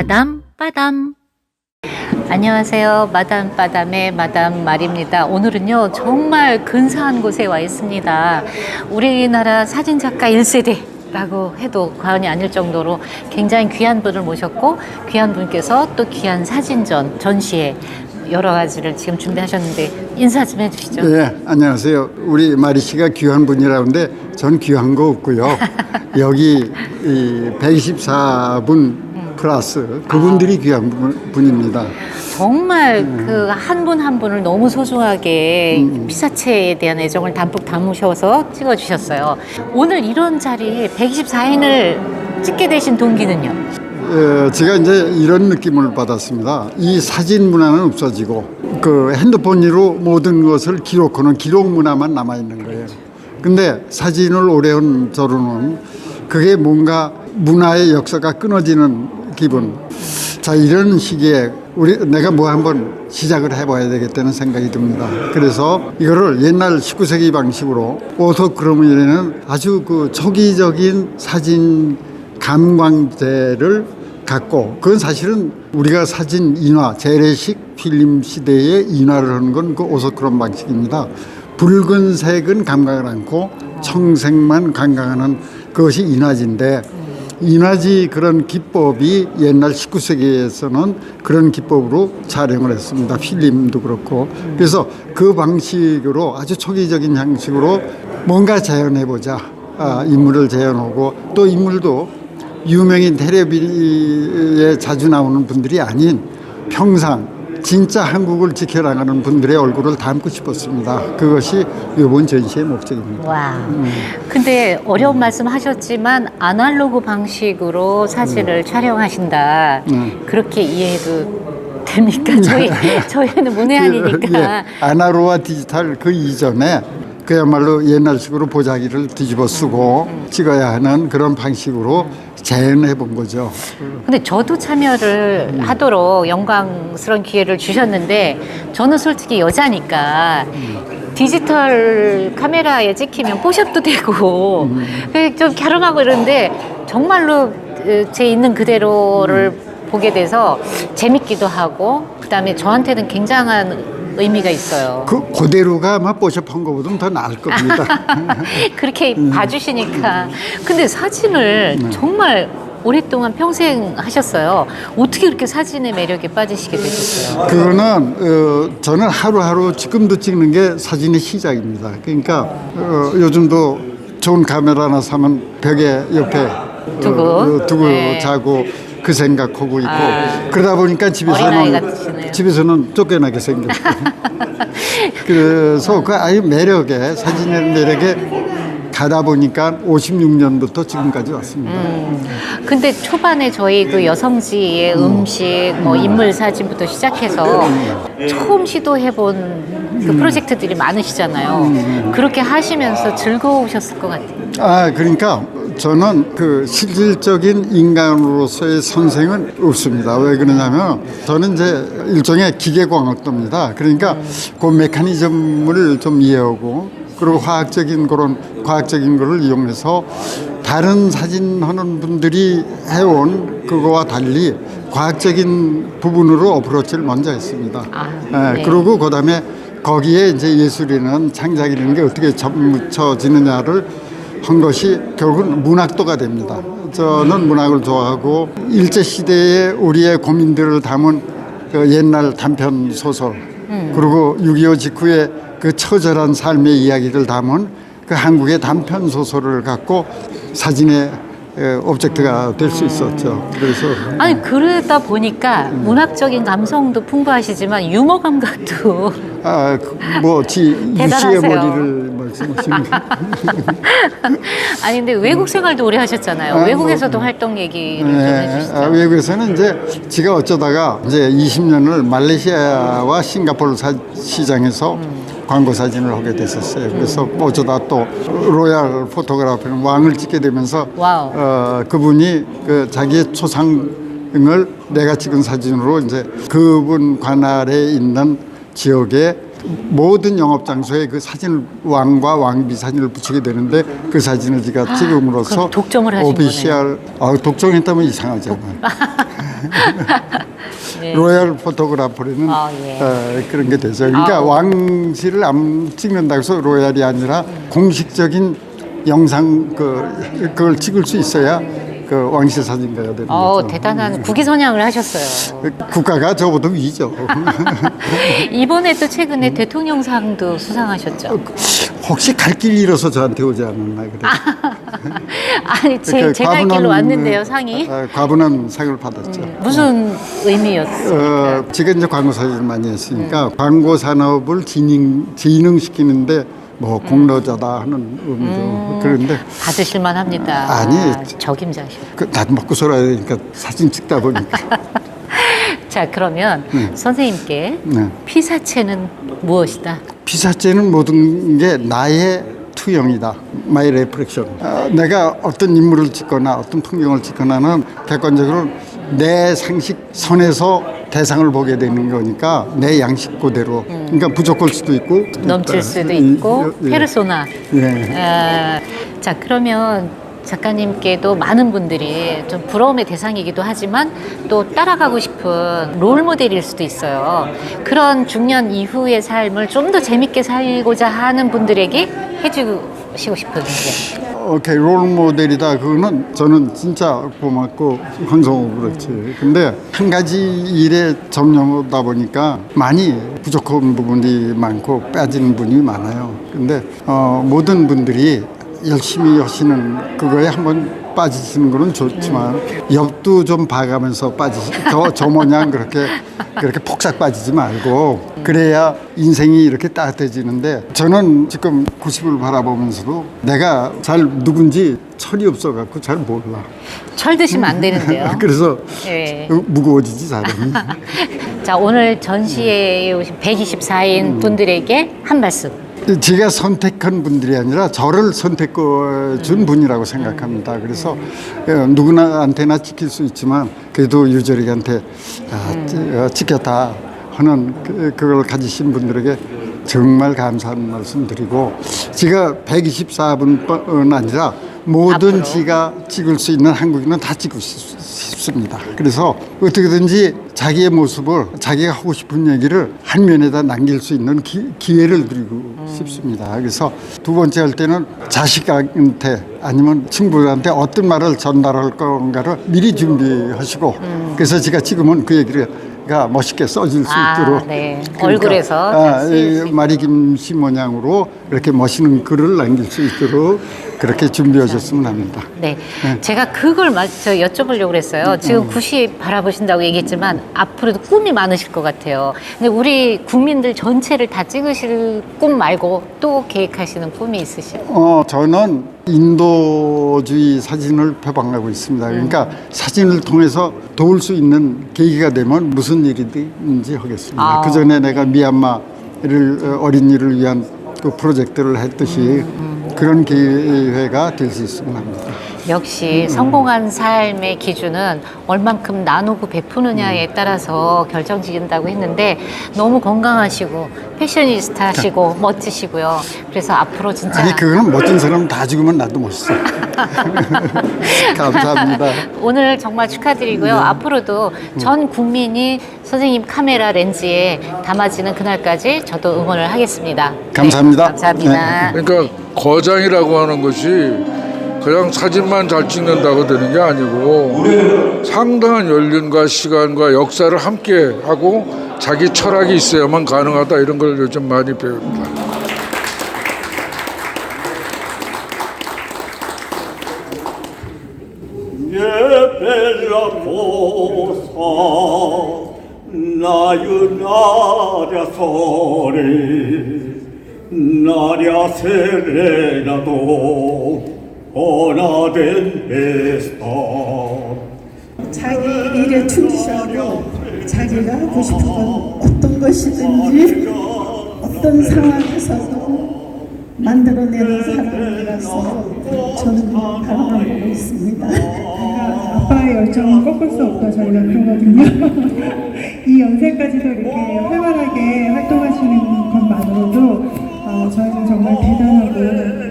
마담 빠담 안녕하세요. 마담 빠담의 마담 말입니다. 오늘은요, 정말 근사한 곳에 와 있습니다. 우리나라 사진작가 1세대 라고 해도 과언이 아닐 정도로 굉장히 귀한 분을 모셨고, 귀한 분께서 또 귀한 사진전, 전시회, 여러 가지를 지금 준비하셨는데, 인사 좀 해주시죠. 네, 안녕하세요. 우리 마리 씨가 귀한 분이라는데 전 귀한 거 없고요. 여기 이 124분 플러스 그분들이 귀한 분- 분입니다. 정말 그 한 분 한 분을 너무 소중하게 피사체에 대한 애정을 담뿍 담으셔서 찍어주셨어요. 오늘 이런 자리에 124인을 찍게 되신 동기는요? 에, 제가 이제 이런 느낌을 받았습니다. 이 사진 문화는 없어지고 그 핸드폰으로 모든 것을 기록하는 기록 문화만 남아 있는 거예요. 근데 사진을 오래 한 저로는 그게 뭔가 문화의 역사가 끊어지는 기분. 자 이런 시기에 우리 내가 뭐 한번 시작을 해봐야 되겠다는 생각이 듭니다. 그래서 이거를 옛날 19세기 방식으로 오토크로미에는 아주 그 초기적인 사진 감광제를 갖고 그건 사실은 우리가 사진 인화 재래식 필름 시대의 인화를 하는 건 그 오소크롬 방식입니다. 붉은색은 감각을 않고 청색만 감각하는 그것이 인화지인데 인화지 그런 기법이 옛날 19세기에서는 그런 기법으로 촬영을 했습니다. 필름도 그렇고 그래서 그 방식으로 아주 초기적인 형식으로 뭔가 재현해보자 아, 인물을 재현하고 또 인물도 유명인 텔레비에 자주 나오는 분들이 아닌 평상 진짜 한국을 지켜나가는 분들의 얼굴을 담고 싶었습니다. 그것이 이번 전시의 목적입니다. 와. 근데 어려운 말씀 하셨지만 아날로그 방식으로 사진을 촬영하신다. 음. 그렇게 이해해도 됩니까? 저희 저희는 문외한이니까. 예, 아날로그와 디지털 그 이전에 그야말로 옛날식으로 보자기를 뒤집어 쓰고 찍어야 하는 그런 방식으로 재현해 본 거죠. 근데 저도 참여를 하도록 영광스러운 기회를 주셨는데 저는 솔직히 여자니까 디지털 카메라에 찍히면 포샵도 되고 그좀 갸름하고 이러는데 정말로 그제 있는 그대로를 보게 돼서 재밌기도 하고 그다음에 저한테는 굉장한 의미가 있어요. 그 그대로가 아마 뽀샵한 것보다는 더 나을 겁니다. 그렇게 음. 봐주시니까. 근데 사진을 네. 정말 오랫동안 평생 하셨어요. 어떻게 그렇게 사진의 매력에 빠지시게 되셨어요? 그거는 어, 저는 하루하루 지금도 찍는 게 사진의 시작입니다. 그러니까 어, 요즘도 좋은 카메라 하나 사면 벽에 옆에 두고. 어, 두고 네. 자고 그 생각하고 있고 아. 그러다 보니까 어린아이 집에서는 같으시네요. 집에서는 쫓겨나게 생겼고 그래서 그 아유 매력에 사진의 매력에 가다 보니까 56년부터 지금까지 왔습니다. 근데 초반에 저희 그 여성지의 음식, 뭐 인물 사진부터 시작해서 처음 시도해본 그 프로젝트들이 많으시잖아요. 그렇게 하시면서 즐거우셨을 것 같아요. 아 그러니까 저는 그 실질적인 인간으로서의 선생은 없습니다. 왜 그러냐면 저는 이제 일종의 기계광학도입니다. 그러니까 그 메커니즘을 좀 이해하고 그리고 화학적인 그런 과학적인 거를 이용해서 다른 사진하는 분들이 해온 그거와 달리 과학적인 부분으로 어프로치를 먼저 했습니다. 아, 예, 네. 그리고 그다음에 거기에 이제 예술이라는 창작이라는 게 어떻게 접붙여지느냐를 한 것이 결국은 문학도가 됩니다. 저는 문학을 좋아하고 일제 시대에 우리의 고민들을 담은 그 옛날 단편 소설 그리고 6.25 직후에 그 처절한 삶의 이야기를 담은 그 한국의 단편 소설을 갖고 사진의 에, 오브젝트가 될 수 있었죠. 그래서 아니 그러다 보니까 문학적인 감성도 풍부하시지만 유머 감각도 아, 그 뭐, 지, 유씨의. 머리를 말씀하시는 거. 아니 근데 외국 생활도 오래 하셨잖아요. 아, 외국에서도 뭐, 활동 얘기를 좀 네, 해주시죠. 아, 외국에서는 이제 지가 어쩌다가 이제 20년을 말레이시아와 싱가포르 사, 시장에서 광고 사진을 하게 됐었어요. 그래서 뭐 어쩌다 또 로얄 포토그래피는 왕을 찍게 되면서 와우. 어, 그분이 그 자기의 초상을 내가 찍은 사진으로 이제 그분 관할에 있는 지역에 모든 영업 장소에 그 사진을 왕과 왕비 사진을 붙이게 되는데 그 사진을 제가 찍음으로써 그럼 독점을 하신 오피시알 아, 독점했다면 이상하잖아요. 네. 로얄 포토그래퍼라는 아, 예. 어, 그런 게 되죠. 그러니까 아. 왕실을 안 찍는다고 해서 로얄이 아니라 공식적인 영상 그 그걸 찍을 수 있어야 그 왕실 사진가가 되는 어, 거죠. 대단한 국위선양을 하셨어요. 국가가 저보다 위죠. 이번에 또 최근에 대통령상도 수상하셨죠. 혹시 갈 길 잃어서 저한테 오지 않았나 그래. 아니, 제, 그 제가 갈 과분한, 길로 왔는데요, 상이. 어, 과분한 상을 받았죠. 무슨 의미였어요? 어, 제가 이제 광고 사진을 많이 했으니까 음. 광고 산업을 진행, 진흥시키는데 뭐 공로자다 하는 의미도 그런데 받으실만 합니다. 아니. 아, 적임자셔. 그, 나도 먹고 살아야 되니까 사진 찍다 보니까 자, 그러면 선생님께 네. 피사체는 무엇이다? 피사체는 모든 게 나의 투영이다. 마이 레프렉션. 어, 내가 어떤 인물을 찍거나 어떤 풍경을 찍거나는 객관적으로 내 상식 선에서 대상을 보게 되는 거니까 내 양식 그대로. 그러니까 부족할 수도 있고 음. 넘칠 수도 이- 있고 예. 페르소나. 예. 아, 자 그러면 작가님께도 많은 분들이 좀 부러움의 대상이기도 하지만 또 따라가고 싶은 롤 모델일 수도 있어요. 그런 중년 이후의 삶을 좀 더 재밌게 살고자 하는 분들에게 해주시고 싶은 게. 오케이 롤 모델이다. 그거는 저는 진짜 고맙고 환성하고 그렇지. 근데 한 가지 일에 전념하다 보니까 많이 부족한 부분이 많고 빠지는 부분이 많아요. 근데 어, 모든 분들이 열심히 하시는 그거에 한번 빠지시는 거는 좋지만 옆도 좀 봐가면서 빠지시 저, 저 모양 그렇게 그렇게 폭삭 빠지지 말고 그래야 인생이 이렇게 따뜻해지는데 저는 지금 90을 바라보면서도 내가 잘 누군지 철이 없어 갖고 잘 몰라. 철 드시면 안 되는데요. 그래서 예. 무거워지지 사람이. 자 오늘 전시회에 오신 124인 분들에게 한 말씀. 제가 선택한 분들이 아니라 저를 선택해 준 분이라고 생각합니다. 그래서 어, 누구나한테나 찍힐 수 있지만 그래도 유저리한테 아, 찌- 어, 찍혔다 하는 그- 그걸 가지신 분들에게 정말 감사한 말씀 드리고 제가 124분 뿐 아니라 모든 앞으로. 지가 찍을 수 있는 한국인은 다 찍고 싶- 싶습니다. 그래서 어떻게든지 자기의 모습을 자기가 하고 싶은 얘기를 한 면에다 남길 수 있는 기, 기회를 드리고 싶습니다. 그래서 두 번째 할 때는 자식한테 아니면 친구들한테 어떤 말을 전달할 건가를 미리 준비하시고 그래서 제가 지금은 그 얘기를 가 멋있게 써질 수 아, 있도록 네. 그러니까, 얼굴에서 아, 수이 마리 김씨 모양으로 이렇게 멋있는 글을 남길 수 있도록 그렇게 준비하셨으면 합니다. 네. 제가 그걸 마- 저 여쭤보려고 그랬어요. 지금 90 바라보신다고 얘기했지만 앞으로도 꿈이 많으실 것 같아요. 근데 우리 국민들 전체를 다 찍으실 꿈 말고 또 계획하시는 꿈이 있으시요? 어, 저는 인도주의 사진을 표방하고 있습니다. 그러니까 사진을 통해서 도울 수 있는 계기가 되면 무슨 일이든지 하겠습니다. 아. 그 전에 내가 미얀마를 어, 어린이를 위한 그 프로젝트를 했듯이 그런 기회가 될 수 있으면 합니다. 역시 성공한 삶의 기준은 얼만큼 나누고 베푸느냐에 따라서 결정짓는다고 했는데 너무 건강하시고 패셔니스타시고 멋지시고요. 그래서 앞으로 진짜 아니 그거는 멋진 사람 다 죽으면 나도 멋있어. 감사합니다. 오늘 정말 축하드리고요. 앞으로도 전 국민이 선생님 카메라 렌즈에 담아지는 그날까지 저도 응원을 하겠습니다. 감사합니다. 네, 감사합니다. 그러니까 거장이라고 하는 것이 그냥 사진만 잘 찍는다고 되는 게 아니고 상당한 연륜과 시간과 역사를 함께 하고 자기 철학이 있어야만 가능하다 이런 걸 요즘 많이 배웁니다. 세레나도 원하된 에스타 자기 일에 충실하고 자기가 하고 싶은 건 어떤 것이든지 어떤 상황에서도 만들어내는 사람이라서 저는 바라만 보고 있습니다. 아빠의 열정은 꺾을 수 없다 저희가 그러거든요. 이 연세까지도 이렇게 활발하게 활동하시는 것만으로도 어, 저희는 정말 대단하고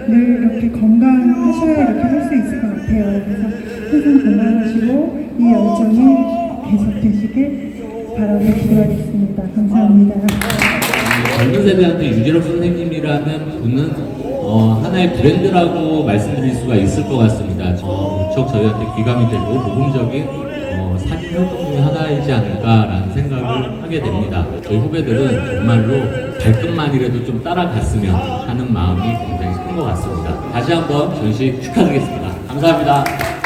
늘 이렇게 건강하셔야 이렇게 할 수 있을 것 같아요. 그래서 항상 건강하시고 이 열정이 계속 있었다면 기도하겠습니다. 감사합니다. 젊은 세대한테 유재석 선생님이라는 분은 어, 하나의 브랜드라고 말씀드릴 수가 있을 것 같습니다. 어, 무척 저희한테 귀감이 되고 모범적인 어, 활동 중에 하나이지 않을까라는 생각을 하게 됩니다. 저희 후배들은 정말로 발끝만이라도 좀 따라갔으면 하는 마음이 굉장히 큰 것 같습니다. 다시 한번 전시 축하드리겠습니다. 감사합니다.